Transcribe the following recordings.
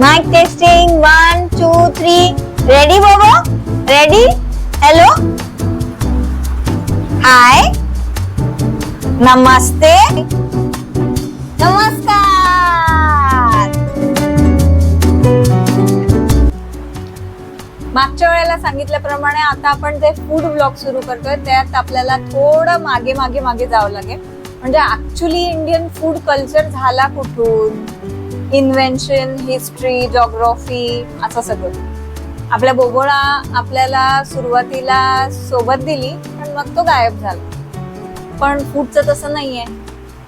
Mike testing one two three ready बोबो ready hello hi नमस्ते नमस्कार मागच्या वेळेला सांगितल्याप्रमाणे आता आपण जे फूड ब्लॉग सुरू करतोय त्यात आपल्याला थोडं मागे मागे मागे जावं लागेल. म्हणजे ऍक्च्युली इंडियन फूड कल्चर झाला कुठून? इन्व्हेन्शन हिस्ट्री जॉग्रॉफी असं सगळं. आपल्या बोबोळा आपल्याला सुरुवातीला सोबत दिली पण मग तो गायब झाला. पण फूडचं तसं नाहीये.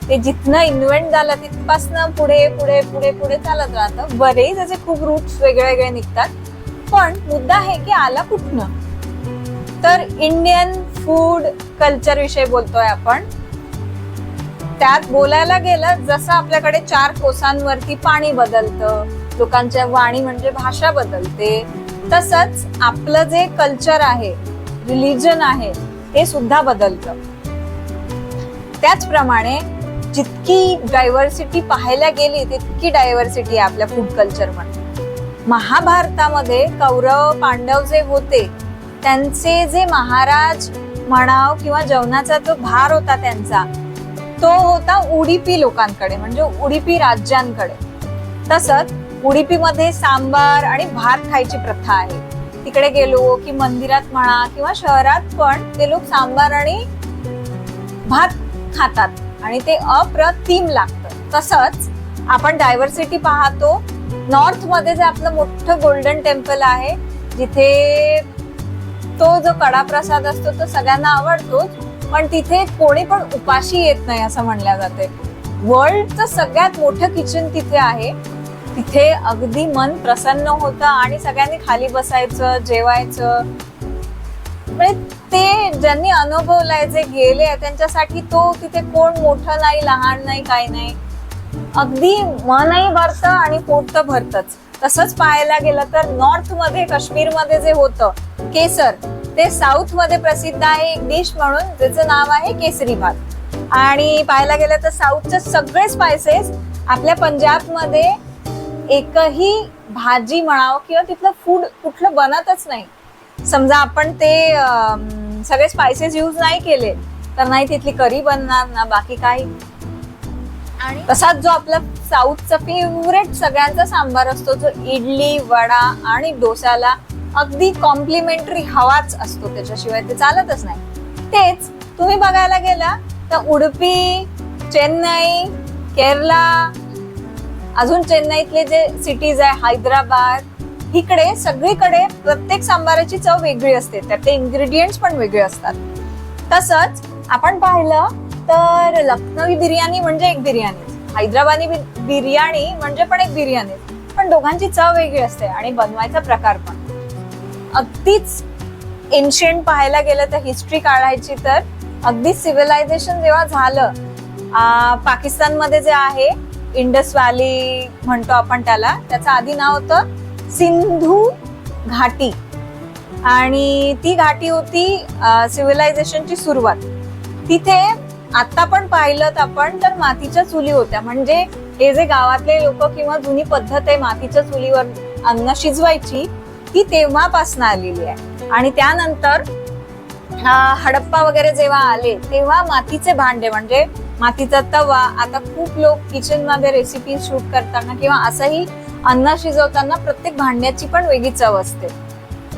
ते जिथनं इन्व्हेंट झालं तिथपासनं पुढे पुढे पुढे पुढे चालत राहतं. बरेच त्याचे खूप रूट्स वेगळे वेगळे निघतात. पण मुद्दा आहे की आला कुठनं? तर इंडियन फूड कल्चर विषयी बोलतोय आपण. त्यात बोलायला गेलं जसं आपल्याकडे चार कोसांवरती पाणी बदलतं लोकांच्या वाणी म्हणजे भाषा बदलते तसंच आपलं जे कल्चर आहे रिलिजन आहे ते सुद्धा बदलतं. त्याचप्रमाणे जितकी डायव्हर्सिटी पाहायला गेली तितकी डायव्हर्सिटी आहे आपल्या फूड कल्चरमध्ये महाभारतामध्ये कौरव पांडव जे होते त्यांचे जे महाराज म्हणाव किंवा जेवणाचा जो भार होता त्यांचा तो होता उडीपी लोकांकडे म्हणजे उडीपी राज्यांकडे. तसंच उडीपीमध्ये सांबार आणि भात खायची प्रथा आहे. तिकडे गेलो की मंदिरात म्हणा किंवा शहरात पण ते लोक सांबार आणि भात खातात आणि ते अप्रतिम लागतं. तसंच आपण डायव्हर्सिटी पाहतो. नॉर्थमध्ये जे आपलं मोठं गोल्डन टेम्पल आहे जिथे तो जो कडा प्रसाद असतो तो सगळ्यांना आवडतोच. पण तिथे कोणी पण उपाशी येत नाही असं म्हणल्या जाते. वर्ल्डचं सगळ्यात मोठं किचन तिथे आहे. तिथे अगदी मन प्रसन्न होतं आणि सगळ्यांनी खाली बसायचं जेवायचं. म्हणजे ते ज्यांनी अनुभवलाय जे गेले त्यांच्यासाठी तो तिथे कोण मोठं नाही लहान नाही काही नाही. अगदी मनही भरतं आणि पोट तर भरतच. तसंच पाहायला गेलं तर नॉर्थमध्ये काश्मीरमध्ये जे होतं केसर ते साऊथमध्ये प्रसिद्ध आहे एक डिश म्हणून ज्याचं नाव आहे केसरी भात. आणि पाहायला गेलं तर साऊथचे सगळे स्पायसेस आपल्या पंजाबमध्ये एकही भाजी म्हणावं किंवा तिथलं फूड कुठलं बनतच नाही. समजा आपण ते सगळे स्पायसेस यूज नाही केले तर नाही तिथली करी बनणार ना बाकी काही. आणि? तसाच जो आपला साऊथचा फेवरेट सगळ्यांचा सांबार असतो जो इडली वडा आणि डोस्याला अगदी कॉम्प्लिमेंटरी हवाच असतो त्याच्याशिवाय ते चालतच नाही. तेच तुम्ही बघायला गेला तर उडुपी चेन्नई केरला अजून चेन्नईतले जे सिटीज आहे हैदराबाद इकडे सगळीकडे प्रत्येक सांबाराची चव वेगळी असते. त्यातले इन्ग्रेडियंट्स पण वेगळे असतात. तसंच आपण पाहिलं तर लखनवी बिर्याणी म्हणजे एक बिर्याणी. हैदराबादी बिर्याणी म्हणजे पण एक बिर्याणी. पण दोघांची चव वेगळी असते आणि बनवायचा प्रकार पण. अगदीच एन्शियंट पाहायला गेलं तर हिस्ट्री काढायची तर अगदी सिव्हिलायझेशन जेव्हा झालं पाकिस्तानमध्ये जे आहे इंडस व्हॅली म्हणतो आपण त्याला त्याचं आधी नाव होतं सिंधू घाटी. आणि ती घाटी होती सिव्हिलायझेशनची सुरुवात. तिथे आता पण पाहिलं तर आपण तर मातीच्या चुली होत्या. म्हणजे हे जे गावातले लोक किंवा जुनी पद्धत आहे मातीच्या चुलीवर अन्न शिजवायची ती तेव्हापासून आलेली आहे. आणि त्यानंतर हडप्पा वगैरे जेव्हा आले तेव्हा मातीचे भांडे म्हणजे मातीचा तवा आता खूप लोक किचनमध्ये रेसिपी शूट करताना किंवा असंही अन्न शिजवताना प्रत्येक भांड्याची पण वेगळी चव असते.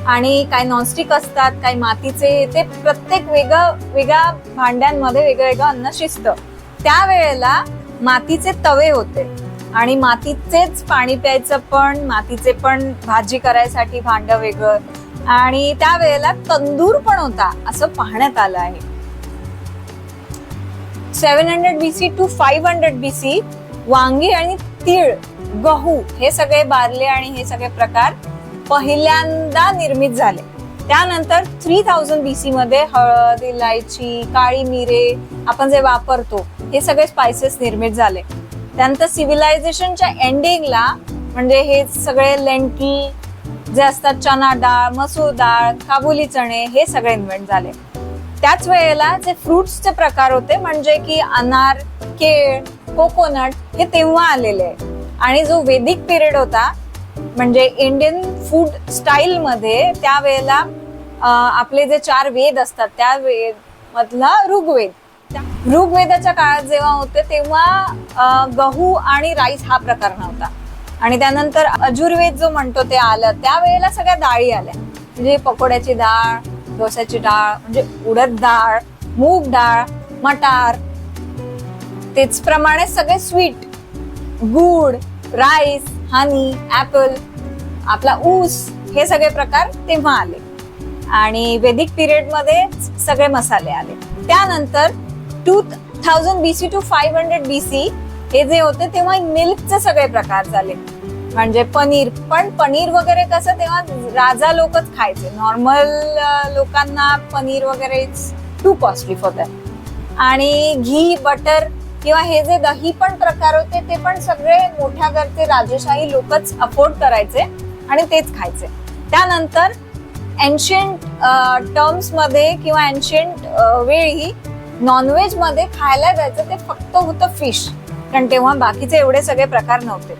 आणि काही नॉनस्टिक असतात काही मातीचे ते प्रत्येक वेगळं वेगळ्या भांड्यांमध्ये वेगळं वेगळं अन्न शिजतं. त्यावेळेला मातीचे तवे होते. आणि मातीचेच पाणी प्यायचं पण मातीचे पण भाजी करायसाठी भांड वेगळं. आणि त्यावेळेला तंदूर पण होता असं पाहण्यात आलं आहे. Seven hundred BC two five hundred BC वांगी आणि तीळ गहू हे सगळे बारले आणि हे सगळे प्रकार पहिल्यांदा निर्मित झाले. त्यानंतर थ्री थाउजंड बीसी मध्ये हळद इलायची काळी मिरे आपण जे वापरतो हे सगळे स्पायसेस निर्मित झाले. त्यानंतर सिव्हिलायझेशनच्या एंडिंगला म्हणजे हे सगळे लेंटी जे असतात चना डाळ मसूर डाळ काबुली चणे हे सगळे इन्व्हेंट झाले. त्याच वेळेला जे फ्रुट्सचे प्रकार होते म्हणजे की अनार केळ कोकोनट हे तेव्हा आलेले आहे. आणि जो वेदिक पिरियड होता म्हणजे इंडियन फूड स्टाईल मध्ये त्यावेळेला आपले जे चार वेद असतात त्या वेद मधला ऋग्वेद. ऋग्वेदाच्या काळात जेव्हा होते तेव्हा गहू आणि राईस हा प्रकार नव्हता. आणि त्यानंतर अजुर्वेद जो म्हणतो ते आलं त्यावेळेला सगळ्या डाळी आल्या. म्हणजे पकोड्याची डाळ डोस्याची डाळ म्हणजे उडद डाळ मूग डाळ मटार तेचप्रमाणे सगळे स्वीट गुड राईस हनी ऍपल आपला ऊस हे सगळे प्रकार तेव्हा आले. आणि वेदिक पिरियडमध्ये सगळे मसाले आले. त्यानंतर two thousand B C two five hundred B C हे जे होते तेव्हा मिल्कचे सगळे प्रकार झाले. म्हणजे पनीर पण पनीर वगैरे कसं तेव्हा राजा लोकच खायचे. नॉर्मल लोकांना पनीर वगैरे it's too costly for that आणि घी बटर किंवा हे जे दही पण प्रकार होते ते पण सगळे मोठ्या घरचे राजेशाही लोकच अफोर्ड करायचे आणि तेच खायचे. त्यानंतर एन्शियंट टर्म्समध्ये किंवा एन्शियंट वेळी नॉनव्हेजमध्ये खायला जायचं ते फक्त होतं फिश कारण तेव्हा बाकीचे एवढे सगळे प्रकार नव्हते.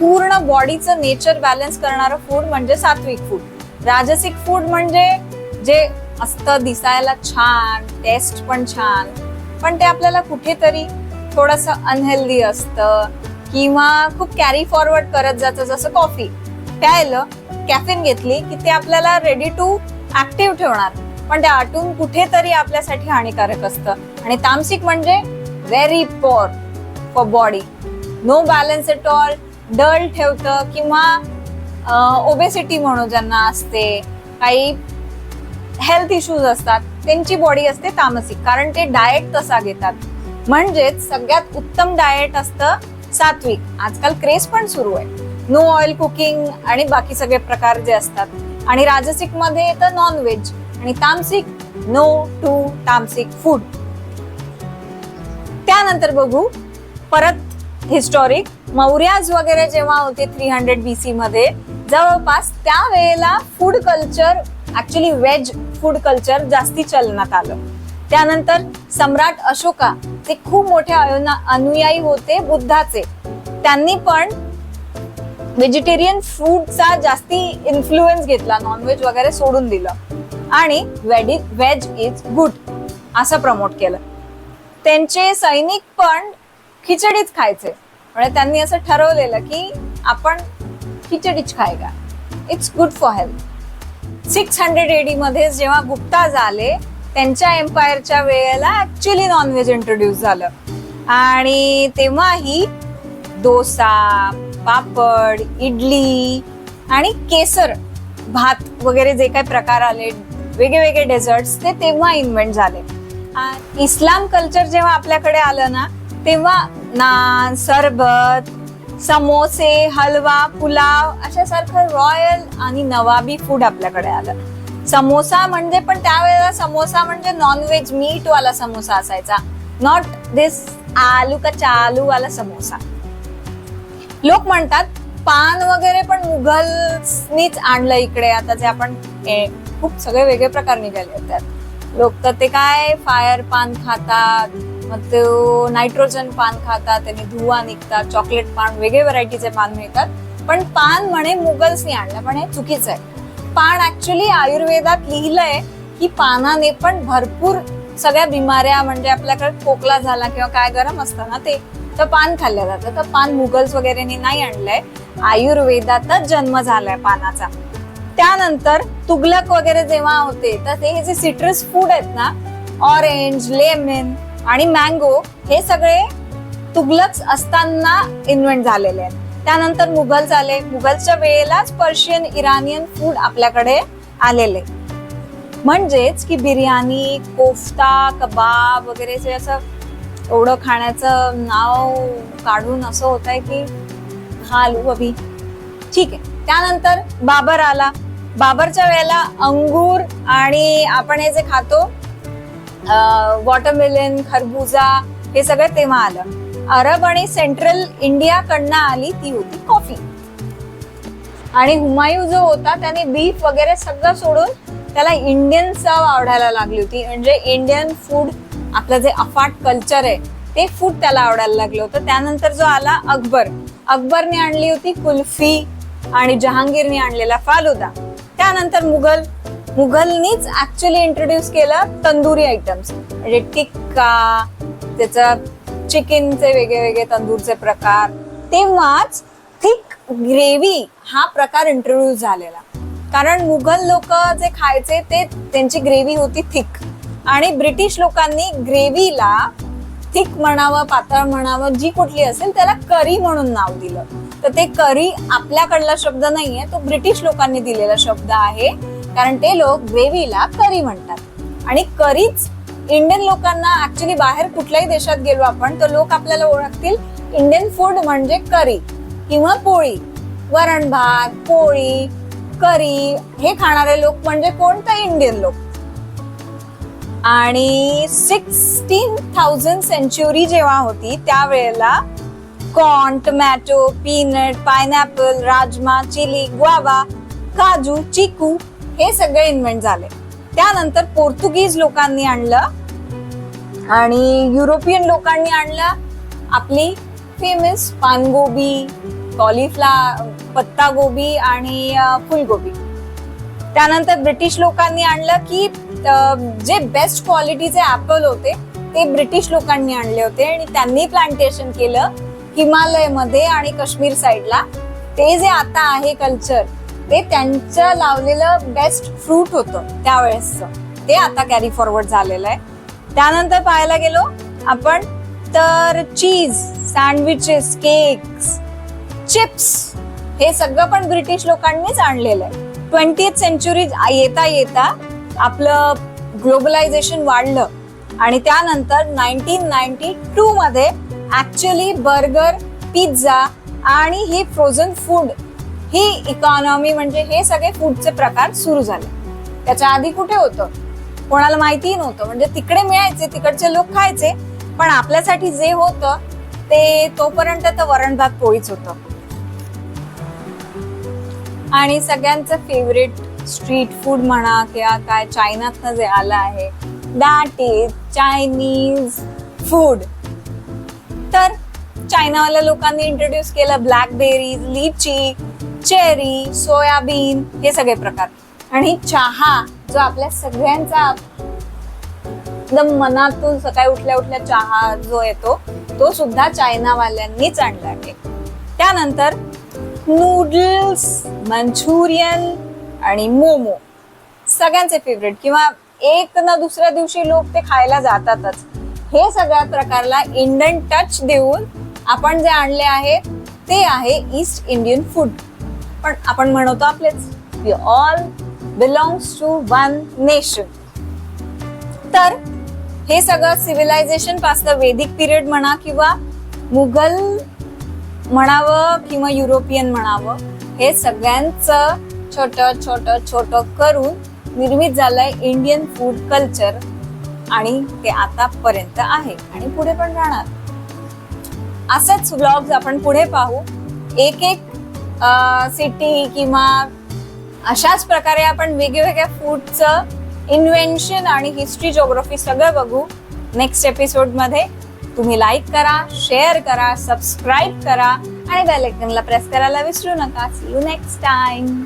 पूर्ण बॉडीचं नेचर बॅलन्स करणारं फूड म्हणजे सात्विक फूड राजसिक फूड म्हणजे जे असतं दिसायला छान टेस्ट पण छान. पण ते आपल्याला कुठेतरी थोडस अनहेल्दी असतं किंवा खूप कॅरी फॉरवर्ड करत जातं जसं कॉफी प्यायलं कॅफेन घेतली की ते आपल्याला रेडी टू ऍक्टिव्ह ठेवणार. पण ते आटून कुठेतरी आपल्यासाठी हानिकारक असतं. आणि तामसिक म्हणजे very poor for body no balance at all dull ठेवतं किंवा ओबेसिटी म्हणू ज्यांना असते काही हेल्थ इश्यूज असतात त्यांची बॉडी असते तामसिक. कारण ते डाएट तसा घेतात. म्हणजेच सगळ्यात उत्तम डाएट असतं सात्विक. आजकाल क्रेज पण सुरू आहे. नो ऑइल कुकिंग आणि बाकी सगळे प्रकार जे असतात. आणि राजसिकमध्ये येतं नॉन व्हेज आणि तामसिक नो टू तामसिक फूड त्यानंतर बघू परत हिस्टॉरिक मौर्याज वगैरे जेव्हा होते थ्री हंड्रेड बी सी मध्ये जवळपास त्या वेळेला food culture actually veg food culture जास्ती चलनात आलं. त्यानंतर सम्राट अशोका ते खूप मोठे अनुयायी होते बुद्धाचे. त्यांनी पण व्हेजिटेरियन फूडचा जास्ती इन्फ्लुएन्स घेतला नॉनव्हेज वगैरे सोडून दिलं. आणि वेडी व्हेज इज गुड असं प्रमोट केलं. त्यांचे सैनिक पण खिचडीच खायचे. म्हणजे त्यांनी असं ठरवलेलं की आपण खिचडीच खायगा it's good for health six hundred AD मध्ये जेव्हा गुप्ता झाले त्यांच्या एम्पायरच्या वेळेला ऍक्च्युली नॉनव्हेज इंट्रोड्यूस झालं. आणि तेव्हाही डोसा पापड इडली आणि केसर भात वगैरे जे काही प्रकार आले वेगळे वेगळे डेझर्ट्स ते तेव्हा इन्व्हेंट झाले. इस्लाम कल्चर जेव्हा आपल्याकडे आलं ना तेव्हा नान सरबत समोसे हलवा पुलाव अशासारखं रॉयल आणि नवाबी फूड आपल्याकडे आलं. समोसा म्हणजे पण त्यावेळेला समोसा म्हणजे नॉनव्हेज मीट वाला समोसा असायचा. नॉट दिस आलू का चालू वाला समोसा. लोक म्हणतात पान वगैरे पण मुघलनीच आणलं इकडे. आता जे आपण खूप सगळे वेगळे प्रकार निघाले आहेत त्यात. लोक तर ते काय फायर पान खातात मग तो नायट्रोजन पान खातात त्यांनी धुवा निघतात चॉकलेट पान वेगळे व्हरायटीचे पान मिळतात. पण पान म्हणे मुघल्सनी आणलं पण हे चुकीचं आहे. पान ऍक्च्युली आयुर्वेदात लिहिलंय की पानाने पण भरपूर सगळ्या बिमाऱ्या म्हणजे आपल्याकडे खोकला झाला किंवा काय गरम असतं ना ते तर पान खाल्लं जातं. तर पान मुघल्स वगैरेनी नाही आणलंय. आयुर्वेदातच जन्म झालाय पानाचा. त्यानंतर तुगलक वगैरे जेव्हा होते तर ते हे जे सिट्रस फूड आहेत ना ऑरेंज लेमन आणि मँगो हे सगळे तुगलक्स असताना इन्व्हेंट झालेले आहेत. त्यानंतर मुघल झाले. मुघलच्या वेळेलाच पर्शियन इराणियन फूड आपल्याकडे आलेले. म्हणजेच की बिर्याणी कोफ्ता कबाब वगैरे जे असं एवढं खाण्याचं नाव काढून असं होत आहे की खालू अभि. ठीक आहे. त्यानंतर बाबर आला. बाबरच्या वेळेला अंगूर आणि आपण हे जे खातो वॉटरमेलन खरबुजा हे सगळं तेव्हा आलं. अरब आणि सेंट्रल इंडियाकडनं आली ती होती कॉफी आणि हुमायू जो होता त्याने बीफ वगैरे सगळं सोडून त्याला इंडियन चव आवडायला लागली होती. म्हणजे इंडियन फूड आपलं जे अफाट कल्चर आहे ते फूड त्याला आवडायला लागलं होतं. त्यानंतर जो आला अकबर. अकबरने आणली होती कुल्फी आणि जहांगीरने आणलेला फालुदा. त्यानंतर मुघल मुघलनीच ऍक्च्युली इंट्रोड्यूस केलं तंदुरी आयटम्स म्हणजे टिक्का त्याचं चिकनचे वेगळे वेगळे तंदूरचे प्रकार. तेव्हाच थिक ग्रेव्ही हा प्रकार इंट्रोड्यूस झालेला. कारण मुघल लोक जे खायचे ते त्यांची ग्रेव्ही होती थिक आणि ब्रिटिश लोकांनी ग्रेव्हीला थिक म्हणावं पातळ म्हणावं जी कुठली असेल त्याला करी म्हणून नाव दिलं. तर ते करी आपल्याकडला शब्द नाहीये. तो ब्रिटिश लोकांनी दिलेला शब्द आहे. कारण ते लोक ग्रेव्हीला करी म्हणतात. आणि करीच इंडियन लोकांना ऍक्च्युली बाहेर कुठल्याही देशात गेलो आपण तर लोक आपल्याला ओळखतील. इंडियन फूड म्हणजे करी किंवा पोळी. वरण भात पोळी करी हे खाणारे लोक म्हणजे कोणतं इंडियन लोक? आणि सिक्स्टीन थाउजंड सेंच्युरी जेव्हा होती त्यावेळेला corn tomato peanut pineapple rajma chilli guava काजू चिकू हे सगळे इन्व्हेंट झाले. त्यानंतर पोर्तुगीज लोकांनी आणलं आणि युरोपियन लोकांनी आणलं आपली फेमस पानगोबी कॉलीफ्ला पत्ता गोबी आणि फुलगोबी. त्यानंतर ब्रिटिश लोकांनी आणलं की जे बेस्ट क्वालिटीचे ऍपल होते ते ब्रिटिश लोकांनी आणले होते आणि त्यांनी प्लांटेशन केलं. हिमालयमध्ये आणि काश्मीर साईडला ते जे आता आहे कल्चर ते त्यांचं लावलेलं बेस्ट फ्रूट होतं त्यावेळेसचं. ते आता कॅरी फॉरवर्ड झालेलं आहे. त्यानंतर पाहायला गेलो आपण तर चीज सँडविचेस केक्स चिप्स हे सगळं पण ब्रिटिश लोकांनीच आणलेलं आहे. ट्वेंटी सेंचुरी येता येता आपलं ग्लोबलायझेशन वाढलं आणि त्यानंतर नाईन्टीन नाईन्टी टू मध्ये ऍक्च्युली बर्गर पिझ्झा आणि ही फ्रोझन फूड ही इकॉनॉमी म्हणजे हे सगळे फूडचे प्रकार सुरू झाले. त्याच्या आधी कुठे होतं? कोणाला माहितीही नव्हतं. म्हणजे तिकडे मिळायचे तिकडचे लोक खायचे पण आपल्यासाठी जे होतं ते तोपर्यंत तर वरण भात पोळीच होतं. आणि सगळ्यांचं फेवरेट स्ट्रीट फूड म्हणा किंवा काय चायनातनं जे आलं आहे दॅट इज चायनीज फूड तर चायनावाल्या लोकांनी इंट्रोड्यूस केलं ब्लॅकबेरीज लिची चेरी सोयाबीन हे सगळे प्रकार. आणि चहा जो आपल्या सगळ्यांचा एकदम मनातून सकाळी उठल्या उठल्या चहा जो येतो तो सुद्धा चायनावाल्यांनीच आणला आहे. त्यानंतर नूडल्स मंचुरियन आणि मोमो सगळ्यांचे फेवरेट किंवा एक ना दुसऱ्या दिवशी लोक ते खायला जातातच. हे सगळ्या प्रकारला इंडियन टच देऊन आपण जे आणले आहे ते आहे ईस्ट इंडियन फूड पण आपण म्हणतो आपलेच we all belongs to one nation तर हे सगळं सिव्हिलायझेशन पासलं वेदिक पिरियड म्हणा किंवा मुघल म्हणावं किंवा युरोपियन म्हणावं हे सगळ्यांचं छोट छोट छोट करून निर्मित झालंय इंडियन फूड कल्चर आणि ते आतापर्यंत आहे आणि पुढे पण राहणार. असेच व्लॉग्स आपण पुढे पाहू. एक एक सिटी किंवा अशाच प्रकारे आपण वेगवेगळ्या फूडचं इन्व्हेन्शन आणि हिस्ट्री जोग्राफी सगळं बघू नेक्स्ट एपिसोडमध्ये तुम्ही लाईक करा शेअर करा सबस्क्राईब करा आणि बेल आयकनला प्रेस करायला विसरू नका. C you next time